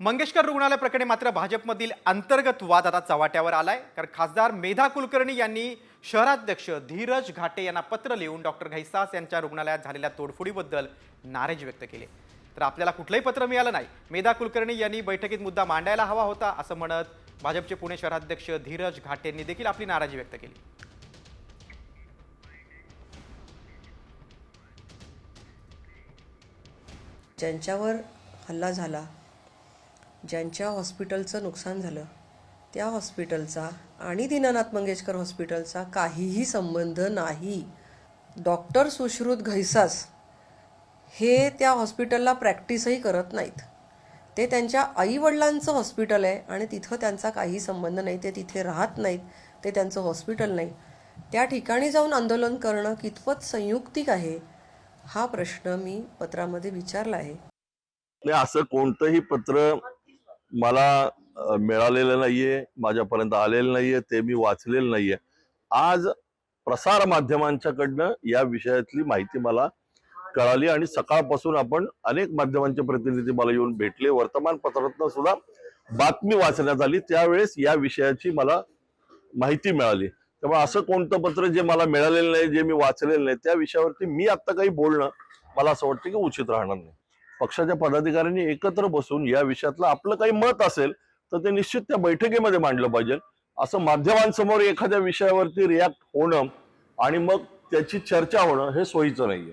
मंगेशकर रुग्णालय प्रकरणी मात्र भाजपमधील अंतर्गत वाद आता चव्हाट्यावर आलाय. कारण खासदार मेधा कुलकर्णी यांनी शहराध्यक्ष धीरज घाटे यांना पत्र लिहून डॉक्टर घैसास यांच्या रुग्णालयात झालेल्या तोडफोडीबद्दल नाराजी व्यक्त केली. तर आपल्याला कुठलंही पत्र मिळालं नाही. मेधा कुलकर्णी यांनी बैठकीत मुद्दा मांडायला हवा होता असं म्हणत भाजपचे पुणे शहराध्यक्ष धीरज घाटे यांनी देखील आपली नाराजी व्यक्त केली. ज्यांच्यावर हल्ला झाला ज्यांच्या हॉस्पिटलचं नुकसान झालं त्या हॉस्पिटलचा आणि दीनानाथ मंगेशकर हॉस्पिटलचा काहीही संबंध नाही. डॉक्टर सुश्रुत घैसास हे त्या हॉस्पिटलला प्रॅक्टिसही करत नाहीत. ते त्यांच्या आईवडिलांचं हॉस्पिटल आहे आणि तिथं त्यांचा काही संबंध नाही ते तिथे राहत नाहीत ते त्यांचं हॉस्पिटल नाही. त्या ठिकाणी जाऊन आंदोलन करणं कितपत संयुक्तिक आहे हा प्रश्न मी पत्रामध्ये विचारला आहे. असं कोणतंही पत्र मला मिळालेलं नाहीये माझ्यापर्यंत आलेलं नाहीये ते मी वाचलेलं नाहीये. आज प्रसार माध्यमांच्याकडनं या विषयातली माहिती मला कळाली आणि सकाळपासून आपण अनेक माध्यमांचे प्रतिनिधी मला येऊन भेटले. वर्तमानपत्रातनं सुद्धा बातमी वाचण्यात आली. त्यावेळेस या विषयाची मला माहिती मिळाली. त्यामुळे असं कोणतं पत्र जे मला मिळालेलं नाही जे मी वाचलेलं नाही त्या विषयावरती मी आता काही बोलणं मला असं वाटतं की उचित राहणार नाही. पक्षाच्या पदाधिकाऱ्यांनी एकत्र बसून या विषयातलं आपलं काही मत असेल तर ते निश्चित त्या बैठकीमध्ये मांडलं पाहिजे. असं माध्यमांसमोर एखाद्या विषयावरती रिॲक्ट होणं आणि मग त्याची चर्चा होणं हे सोयीचं नाहीये.